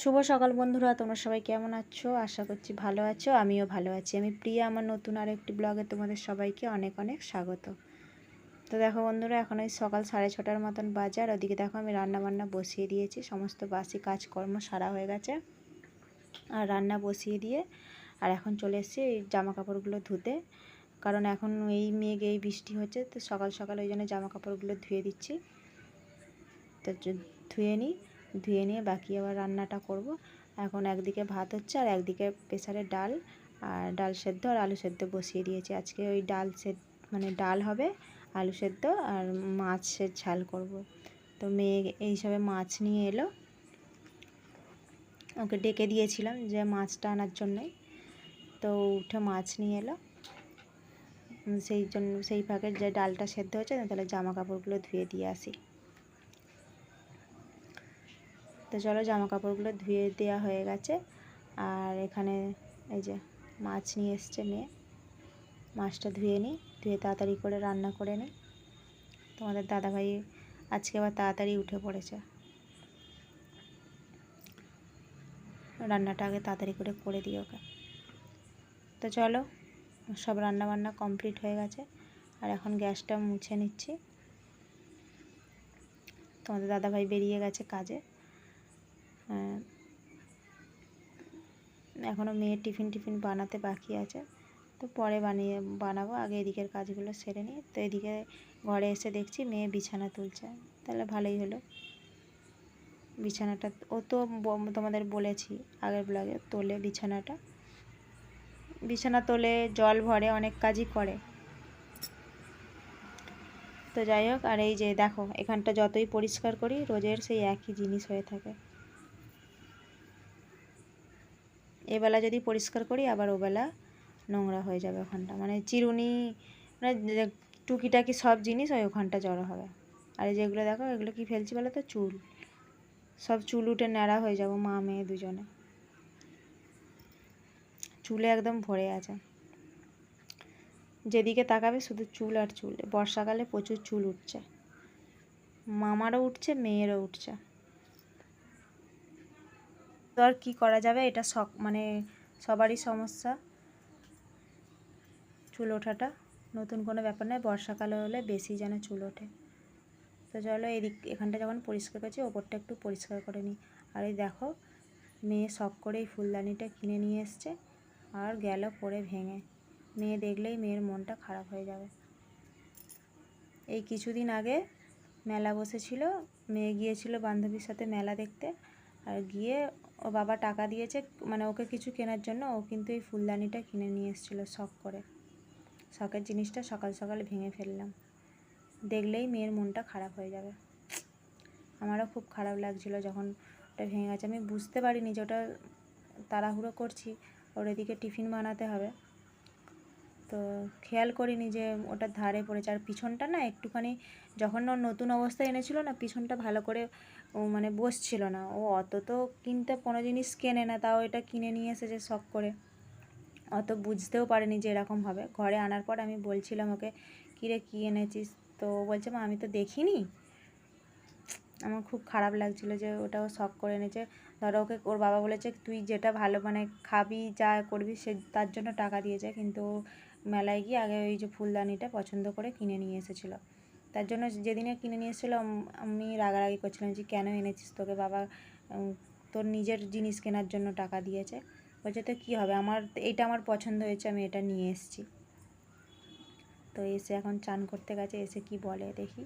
শুভ সকাল বন্ধুরা, তোমরা সবাই কেমন আছো? আশা করছি ভালো আছো, আমিও ভালো আছি। আমি প্রিয়া, আমার নতুন আর একটি ব্লগে তোমাদের সবাইকে অনেক অনেক স্বাগত। তো দেখো বন্ধুরা, এখন ওই সকাল সাড়ে ছটার মতন বাজার ওদিকে দেখো আমি রান্না বান্না বসিয়ে দিয়েছি, সমস্ত বাসি কাজকর্ম সারা হয়ে গেছে। আর রান্না বসিয়ে দিয়ে, আর এখন চলে এসেছি এই জামা কাপড়গুলো ধুতে। কারণ এখন এই মেঘ এই বৃষ্টি হচ্ছে, তো সকাল সকাল ওই জন্য জামা কাপড়গুলো ধুয়ে দিচ্ছি। তো ধুয়ে নিই। ধুয়ে নিয়ে বাকি আবার রান্নাটা করব। এখন একদিকে ভাত হচ্ছে আর একদিকে প্রেসারে ডাল আর ডাল সেদ্ধ আর আলু সেদ্ধ বসিয়ে দিয়েছি। আজকে ওই ডাল সে মানে ডাল হবে, আলু সেদ্ধ আর মাছের ঝাল করব। তো মেয়ে এই হিসাবে মাছ নিয়ে এলো। ওকে ডেকে দিয়েছিলাম যে মাছটা আনার জন্যই তো উঠে মাছ নিয়ে এলো। সেই জন্য, সেই ফাঁকে যে ডালটা সেদ্ধ হচ্ছে তাহলে জামা কাপড়গুলো ধুয়ে দিয়ে আসি। তো চলো জামা কাপড়গুলো ধুয়ে দেওয়া হয়ে গেছে। আর এখানে এই যে মাছ নিয়ে এসছে মেয়ে। মাছটা ধুয়ে নিই, ধুয়ে তাড়াতাড়ি করে রান্না করে নিই। তোমাদের দাদাভাই আজকে আবার তাড়াতাড়ি উঠে পড়েছে। রান্নাটা আগে তাড়াতাড়ি করে করে দিই ওকে। তো চলো, সব রান্না বান্না কমপ্লিট হয়ে গেছে। আর এখন গ্যাসটা মুছে নিচ্ছি। তোমাদের দাদাভাই বেরিয়ে গেছে কাজে। এখনও মেয়ের টিফিন টিফিন বানাতে বাকি আছে। তো পরে বানিয়ে, বানাবো। আগে এদিকের কাজগুলো সেরে নিই তো এদিকে ঘরে এসে দেখছি মেয়ে বিছানা তুলছে। তাহলে ভালোই হলো। বিছানাটা, ও তো তোমাদের বলেছি আগের ব্লগে তোলে বিছানাটা। বিছানা তোলে জল ভরে, অনেক কাজই করে। তো যাই হোক, আর এই যে দেখো, এখানটা যতই পরিষ্কার করি, রোজের সেই একই জিনিস হয়ে থাকে। এবেলা যদি পরিষ্কার করি, আবার ওবেলা নোংরা হয়ে যাবে ওখানটা। মানে চিরুনি মানে টুকিটাকি সব জিনিস ওই ওখানটা জড়ো হবে। আর যেগুলো দেখো, এগুলো কি ফেলছি বলো তো? চুল। সব চুল উঠে ন্যাড়া হয়ে যাব, মা, মেয়ে দুজনে। চুলে একদম ভরে আছে। যেদিকে তাকাবে শুধু চুল আর চুল। বর্ষাকালে প্রচুর চুল উঠছে। মামারও উঠছে, মেয়েরও উঠছে। তো আর কী করা যাবে? এটা শখ মানে সবারই সমস্যা। চুল ওঠাটা। নতুন কোনো ব্যাপার নয়, বর্ষাকালে হলে বেশি যেন চুল ওঠে। তো চলো এদিক, এখানটা যখন পরিষ্কার করছি, ওপরটা একটু পরিষ্কার করে নিই। আর এই দেখো, মেয়ে শখ করে এই ফুলদানিটা কিনে নিয়ে এসছে আর গেল পরে ভেঙে। মেয়ে দেখলেই মেয়ের মনটা খারাপ হয়ে যাবে। এই কিছুদিন আগে মেলা বসেছিল, মেয়ে গিয়েছিল বান্ধবীর সাথে মেলা দেখতে। আর গিয়ে ও বাবা টাকা দিয়েছে মানে ওকে কিছু কেনার জন্য, ও কিন্তু এই ফুলদানিটা কিনে নিয়ে এসেছিল শখ করে। শখের জিনিসটা সকাল সকাল ভেঙে ফেললাম। দেখলেই মেয়ের মনটা খারাপ হয়ে যাবে। আমারও খুব খারাপ লাগছিল যখন ওটা ভেঙে গেছে। আমি বুঝতে পারিনি যে ওটা তাড়াহুড়ো করছি, ওর এদিকে টিফিন বানাতে হবে। তো খেয়াল করিনি যে ওটার ধারে পড়েছে। আর পিছনটা না একটুখানি যখন ও নতুন অবস্থায় এনেছিল না, পিছনটা ভালো করে ও মানে বসছিল না। ও অত তো কিনতে কোনো জিনিস কেনে না, তাও এটা কিনে নিয়ে এসেছে শখ করে। অত বুঝতেও পারেনি যে এরকম হবে। ঘরে আনার পর আমি বলছিলাম ওকে, কিরে, কী এনেছিস? তো বলছে, মা, আমি তো দেখিনি। আমার খুব খারাপ লাগছিল যে ওটাও শখ করে এনেছে। ধরো ওকে, ওর বাবা বলেছে, তুই যেটা ভালো মানে খাবি, যা করবি, সে তার জন্য টাকা দিয়েছে। কিন্তু মেলায় গিয়ে আগে ওই যে ফুলদানিটা পছন্দ করে কিনে নিয়ে এসেছিল। তার জন্য যেদিনে কিনে নিয়ে এসেছিল আমি রাগারাগি করছিলাম যে, কেন এনেছিস তোকে? বাবা তোর নিজের জিনিস কেনার জন্য টাকা দিয়েছে। বলছে, তো কী হবে? আমার, এইটা আমার পছন্দ হয়েছে, আমি এটা নিয়ে এসেছি। তো এসে এখন চান করতে গেছে, এসে কি বলে দেখি।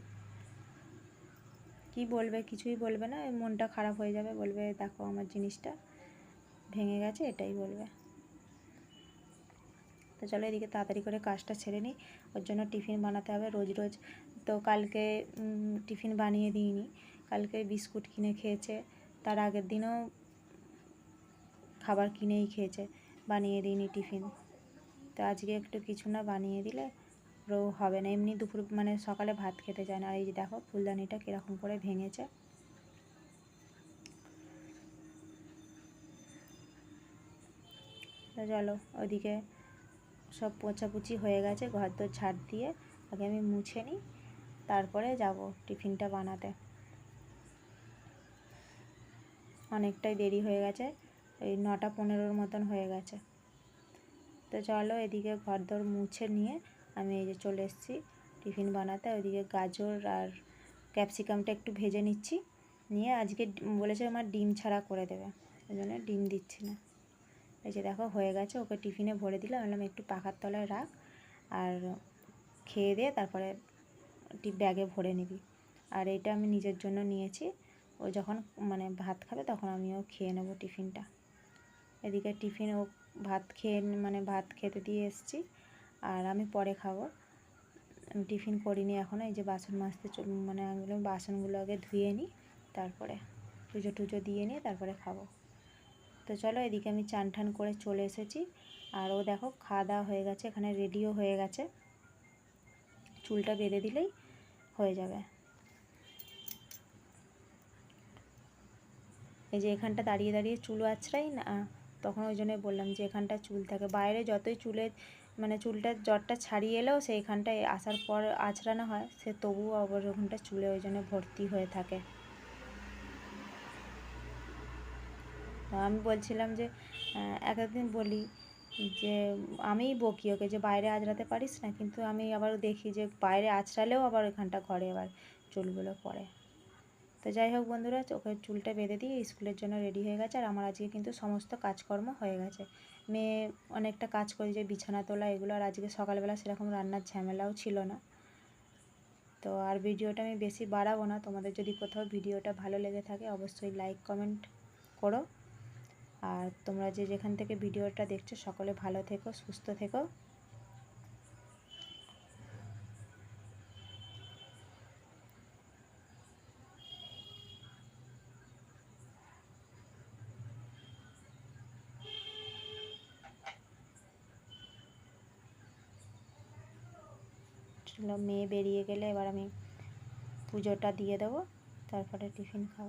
কি বলবে? কিছুই বলবে না, মনটা খারাপ হয়ে যাবে, বলবে, দেখো, আমার জিনিসটা ভেঙে গেছে, এটাই বলবে। তো চলো এদিকে তাড়াতাড়ি করে কাজটা ছেড়ে নিই। ওর জন্য টিফিন বানাতে হবে রোজ রোজ। তো কালকে টিফিন বানিয়ে দিইনি। কালকে বিস্কুট কিনে খেয়েছে। তার আগের দিনও খাবার কিনেই খেয়েছে। বানিয়ে দিইনি টিফিন। তো আজকে একটু কিছু না বানিয়ে দিলে রো হবে না। এমনি দুপুর মানে সকালে ভাত খেতে চায় না। আর এই যে দেখো ফুলদানিটা কীরকম করে ভেঙেছে। তো চলো ওইদিকে সব পোছাপুছি হয়ে গেছে ঘর তো ঝাড় দিয়ে আগে আমি মুছে নিই, তারপরে যাব টিফিনটা বানাতে। অনেকটাই দেরি হয়ে গেছে ওই নটা পনেরোর মতন হয়ে গেছে। তো চলো এদিকে ঘরদোর মুছে নিয়ে আমি এই যে চলে এসেছি টিফিন বানাতে, ওইদিকে গাজর আর ক্যাপসিকামটা একটু ভেজে নিচ্ছি, নিয়ে আজকে বলেছে আমার ডিম ছাড়া করে দেবে, ওই জন্য ডিম দিচ্ছি না। এই যে দেখো, হয়ে গেছে। ওকে টিফিনে ভরে দিলাম। বললাম, একটু পাখার তলায় রাখ আর খেয়ে দিয়ে তারপরে ব্যাগে ভরে নিবি। আর এটা আমি নিজের জন্য নিয়েছি। ও যখন মানে ভাত খাবে, তখন আমিও খেয়ে নেব টিফিনটা। এদিকে টিফিন ও ভাত খেয়ে মানে ভাত খেতে দিয়ে এসছি। আর আমি পরে খাব। টিফিন করিনি এখনও এই যে বাসন মাজতে মানে বাসনগুলো আগে ধুয়ে নিই তারপরে পুজো টুজো দিয়ে নিয়ে তারপরে খাব। তো চলো এদিকে আমি চান ঠান করে চলে এসেছি। আর ও দেখো খাওয়া দাওয়া হয়ে গেছে, এখানে রেডিও হয়ে গেছে। চুলটা বেঁধে দিলেই হয়ে যাবে। এই যে এখানটা দাঁড়িয়ে দাঁড়িয়ে চুল আছড়াই না, তখন ওই জন্যই বললাম যে এখানটা চুল থাকে। বাইরে যতই চুলের মানে চুলটার জ্বরটা ছাড়িয়ে এলেও সেইখানটায় আসার পর আছড়ানো হয়, সে তবুও আবার ওখানটা চুলে ওই জন্য ভর্তি হয়ে থাকে। আমি বলছিলাম যে এক একদিন বলি যে, আমিই বকি ওকে যে, বাইরে আঁচড়াতে পারিস না, কিন্তু আমি আবার দেখি যে, বাইরে আঁচড়ালেও আবার ওখানটা ঘরে আবার চুলগুলো পড়ে। তো যাই হোক বন্ধুরা, ওকে চুলটা বেঁধে দিয়ে স্কুলের জন্য রেডি হয়ে গেছে, আর আমার আজকে কিন্তু সমস্ত কাজকর্ম হয়ে গেছে। মেয়ে অনেকটা কাজ করে যে, বিছানা তোলা এগুলো, আর আজকে সকালবেলা সেরকম রান্নার ঝামেলাও ছিল না। তো আর ভিডিওটা আমি বেশি বাড়াবো না, তোমাদের যদি কোথাও ভিডিওটা ভালো লেগে থাকে, অবশ্যই লাইক কমেন্ট করো। আর তোমরা যে যেখান থেকে ভিডিওটা দেখছ, সকলে ভালো থেকো, সুস্থ থেকো। মেয়ে বেরিয়ে গেলে এবার আমি পুজোটা দিয়ে দেবো, তারপরে টিফিন খাব।